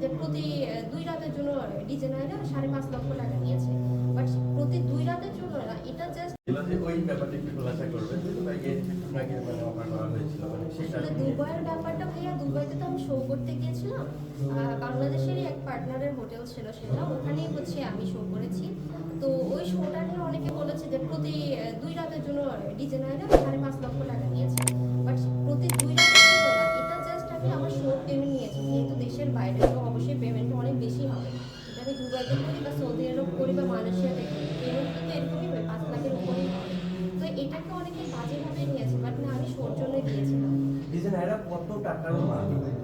যে প্রতি দুই রাতের জন্য ডিজাইনাররা সাড়ে পাঁচ লক্ষ টাকা নিয়েছে। বাট প্রতি দুই রাতের জন্য না এটা জাস্ট ওই ব্যাপারটা একটু খোলাসা করবেন যে ভাই এর আপনাকে মানে অফার করা হয়েছিল মানে আসলে দুবাইয়ের ব্যাপারটা ভাইয়া দুবাইতে তো আমি শো করতে গিয়েছিলাম। বাংলাদেশেরই এক পার্টনারের হোটেল ছিল সেটা ওখানেই হচ্ছে আমি শো করেছি। তো ওই শোটা নিয়ে অনেকে বলেছে যে প্রতি দুই রাতের জন্য ডিজাইনাররা সাড়ে পাঁচ লক্ষ টাকা নিয়েছে বাট প্রতি দুই রাতের জন্য না এটা জাস্ট আমি আমার শো পেমেন্ট নিয়েছি যেহেতু দেশের বাইরে তো অবশ্যই পেমেন্ট অনেক বেশি হবে এটা আমি দুবাইতে করি বা সৌদি আরব করি বা মালয়েশিয়াতে করি পেমেন্ট কিন্তু এরকমই হয় পাঁচ লাখের উপরেই তো এটাকে অনেকে বাজেভাবে নিয়েছে বাট না আমি শোর জন্য দিয়েছিলাম ডিজাইনাররা কত টাকার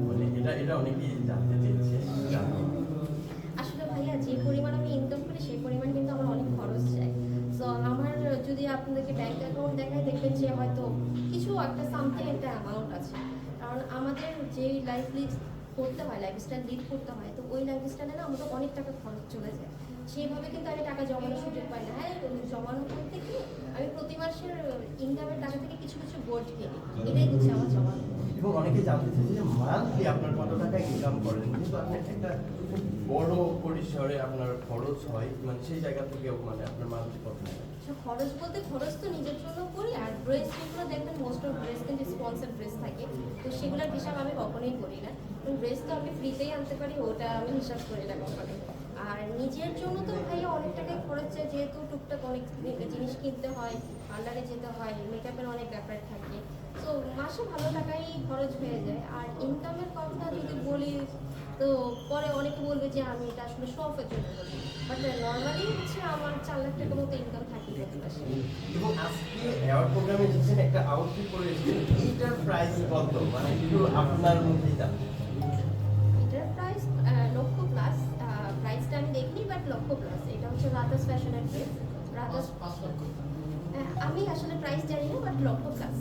মানে এটা এটা অনেকেই জানতে চেয়েছে। আসলে ভাইয়া যে পরিমাণ আমি ইনকাম করি সেই পরিমাণ কিন্তু আমার অনেক খরচ যায়। সো আমার যদি আপনাদেরকে ব্যাংক অ্যাকাউন্ট দেখায় দেখবেন যে হয়তো কিছু একটা সামথিং একটা অ্যামাউন্ট আছে। কারণ আমাদের যেই লাইফ লিড করতে হয় লাইফস্টাইল লিড করতে হয়, তো ওই লাইফস্টাইলে না আমাদের অনেক টাকা খরচ চলে যায়। সেইভাবে কিন্তু আমি টাকা জমানোর সুযোগ পাই না। হ্যাঁ জমানো করতে কি, আমি প্রতি মাসের ইনকামের টাকা থেকে কিছু কিছু গোল্ড কিনি। এটাই হচ্ছে আমার জমানো। এবং অনেকে জানতে চেয়েছে যে মান্থলি আপনার কত টাকা ইনকাম করেন? কিন্তু আপনার একটা বড় পরিসরে আপনার খরচ হয় মানে সেই জায়গা থেকেও মানে আপনার মান্থলি কত খরচ বলতে খরচ তো নিজের জন্য করি আর ড্রেস যেগুলো দেখবেন মোস্ট অফ ড্রেস কিন্তু স্পন্সার ড্রেস থাকে, তো সেগুলোর হিসাব আমি কখনোই করি না। ড্রেস তো আমি ফ্রিতেই আনতে পারি, ওটা আমি হিসাব করি না কখনোই। আর নিজের জন্য তো ভাইয়া অনেক টাকাই খরচ যায় যেহেতু টুকটাক অনেক জিনিস কিনতে হয়, পার্লারে যেতে হয় মেকআপের অনেক ব্যাপার থাকে। তো মাসে ভালো টাকাই খরচ হয়ে যায়। আর ইনকামের কথা যদি বলি তো পরে অনেকে বলবে যে আমি এটা আসলে শপের জন্য বলি বাট নর্মালি হচ্ছে আমার চার লাখ টাকার মতো ইনকাম থাকে প্রতি মাসে এবং আজকে অ্যাওয়ার্ড প্রোগ্রামে এসেছেন একটা আউটফিট পরে এসেছেন এইটার প্রাইস কত? মানে একটু আপনার এটার প্রাইস লক্ষ প্লাস প্রাইসটা আমি দেখিনি বাট লক্ষ প্লাস এটা হচ্ছে রাতাস ফ্যাশনের ড্রেস রাতাস হ্যাঁ, আমি আসলে প্রাইস জানি না বাট লক্ষ প্লাস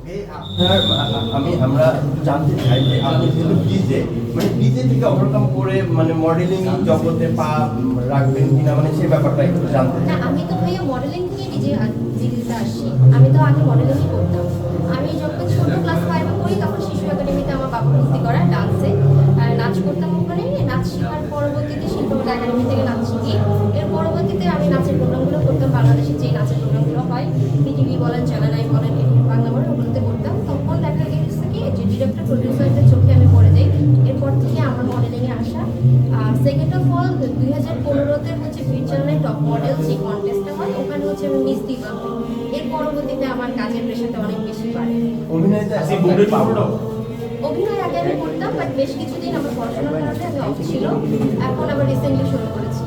ওকে আপনার আমি আমরা জানতে চাই যে আপনি যেহেতু ডিজে মানে ডিজে থেকে ওভারকাম করে মানে মডেলিং জগতে পা রাখবেন কিনা মানে সেই ব্যাপারটা একটু জানতে চাই। আমি তো ভাইয়া মডেলিং থেকে দিদিতে আসছি। আমি তো আগে মডেলিংই করতাম। আমি যখন ছোট ক্লাস ফাইভে পড়ি তখন শিশু একাডেমিতে আমার বাবা ভর্তি করা ডান্সে নাচ করতাম ওখানে নাচ শেখার পরবর্তীতে শিল্পকলা একাডেমি থেকে নাচ শিখি। এর পরবর্তীতে আমি নাচের প্রোগ্রামগুলো করতাম বাংলাদেশে যে নাচের প্রোগ্রামগুলো হয় বিটিভি বলেন এটিএন বলেন এরপর থেকে আমার মডেলিংয়ে আসা। সেকেন্ড অফ অল দুই হাজার পনেরোতে হচ্ছে চ্যানেলের টপ মডেল যে কন্টেস্টটা হয় ওখানে হচ্ছে আমি মিস দিতাম এর পরবর্তীতে আমার কাজের প্রেশারটা অনেক বেশি বাড়ে। আচ্ছা, অভিনয় আগে আমি করতাম বাট বেশ কিছুদিন আমার পড়াশোনার কারণে আমি অফ ছিল। এখন আবার রিসেন্টলি শুরু করেছি।